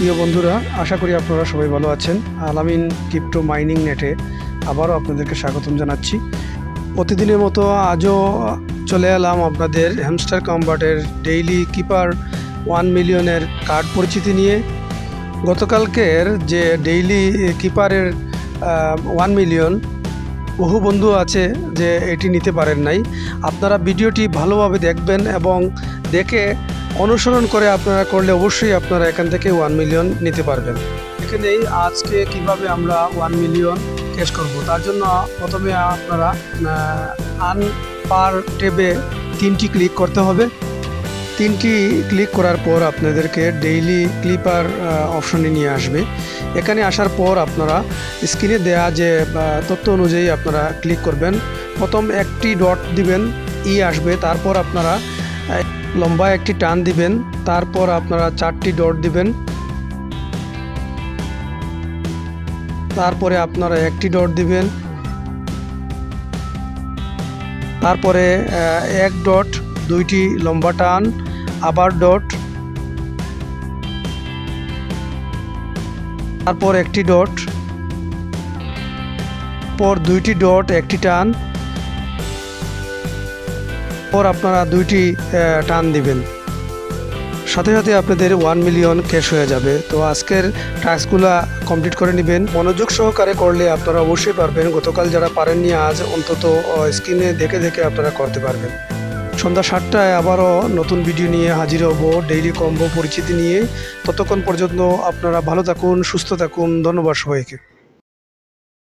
প্রিয় বন্ধুরা, আশা করি আপনারা সবাই ভালো আছেন। আলামিন ক্রিপ্টো মাইনিং নেটে আবারও আপনাদেরকে স্বাগতম জানাচ্ছি। প্রতিদিনের মতো আজও চলে এলাম আপনাদের হ্যামস্টার কম্বাটের ডেইলি কিপার ওয়ান মিলিয়নের কার্ড পরিচিতি নিয়ে। গতকালকের যে ডেইলি কিপারের ওয়ান মিলিয়ন বহু বন্ধু আছে যে এটি নিতে পারেন নাই। আপনারা ভিডিওটি ভালোভাবে দেখবেন এবং দেখে অনুসরণ করে আপনারা করলে অবশ্যই আপনারা এখান থেকে ওয়ান মিলিয়ন নিতে পারবেন। এখানেই আজকে কীভাবে আমরা ওয়ান মিলিয়ন ক্যাশ করব, তার জন্য প্রথমে আপনারা আন পার ট্যাবে তিনটি ক্লিক করতে হবে। তিনটি ক্লিক করার পর আপনাদেরকে ডেইলি ক্লিপার অপশনে নিয়ে আসবে। এখানে আসার পর আপনারা স্ক্রিনে দেয়া যে তথ্য অনুযায়ী আপনারা ক্লিক করবেন। প্রথম একটি ডট দিবেন, ই আসবে, তারপর আপনারা লম্বা একটি টান দিবেন, তারপর আপনারা চারটি ডট দিবেন। তারপরে আপনারা একটি ডট দিবেন। তারপরে এক ডট, দুইটি লম্বা টান, আবার ডট। তারপর একটি ডট। পর দুইটি ডট, একটি টান। পর আপনারা দুইটি টান দিবেন। সাথে সাথে আপনাদের ওয়ান মিলিয়ন ক্যাশ হয়ে যাবে। তো আজকের টাস্কগুলো কমপ্লিট করে নেবেন। মনোযোগ সহকারে করলে আপনারা অবশ্যই পারবেন। গতকাল যারা পারেননি, আজ অন্তত স্ক্রিনে দেখে দেখে আপনারা করতে পারবেন। সন্ধ্যা সাতটায় আবারও নতুন ভিডিও নিয়ে হাজির হব। ডেইলি কম্বো পরিচিতি নিয়ে। ততক্ষণ পর্যন্ত আপনারা ভালো থাকুন, সুস্থ থাকুন। ধন্যবাদ সবাইকে।